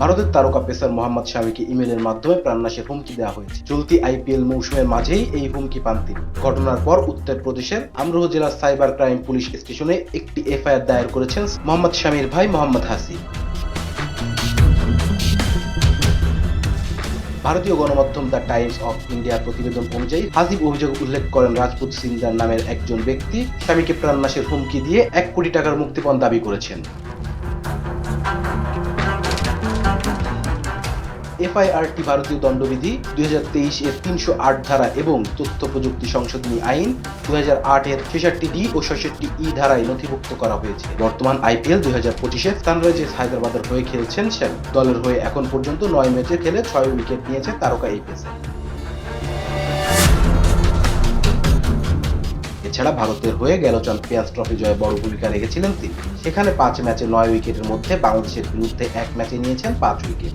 ভারতের তারকা পেসার মোহাম্মদ শামিকে ইমেলের মাধ্যমে প্রাণনাশের হুমকি দেওয়া হয়েছে। চলতি আইপিএল মৌসুমের মাঝেই এই হুমকি পান তিনি। ঘটনার পর উত্তরপ্রদেশের আমরোহ জেলার সাইবার ক্রাইম পুলিশ স্টেশনে একটি এফআইআর দায়ের করেছেন মোহাম্মদ শামির ভাই মোহাম্মদ হাসি ভারতীয় গণমাধ্যম দ্য টাইমস অফ ইন্ডিয়ার প্রতিবেদন অনুযায়ী হাসিব অভিযোগ উল্লেখ করেন রাজপুত সিন্দার নামের একজন ব্যক্তি স্বামীকে প্রাণনাশের হুমকি দিয়ে এক কোটি টাকার মুক্তিপণ দাবি করেছেন। এফআইআরটি ভারতীয় দণ্ডবিধি দুই হাজার তেইশ এর তিনশো আট ধারা এবং তথ্য প্রযুক্তি সংশোধনী আইন দুই হাজার আট এর ছেষট্টি ডি ও ছেষট্টি ই ধারায় নথিভুক্ত করা হয়েছে। বর্তমান আইপিএল দুই হাজার পঁচিশে সানরাইজার্স হায়দ্রাবাদের হয়ে খেলছেন সেন দলের হয়ে এখন পর্যন্ত নয় ম্যাচে খেলে ছয় উইকেট নিয়েছে তারকা এই এছাড়া ভারতের হয়ে গেল চ্যাম্পিয়ন্স ট্রফি জয়ে বড় ভূমিকা রেখেছিলেন তিনি। সেখানে পাঁচ ম্যাচে নয় উইকেটের মধ্যে বাংলাদেশের বিরুদ্ধে এক ম্যাচে নিয়েছেন পাঁচ wicket.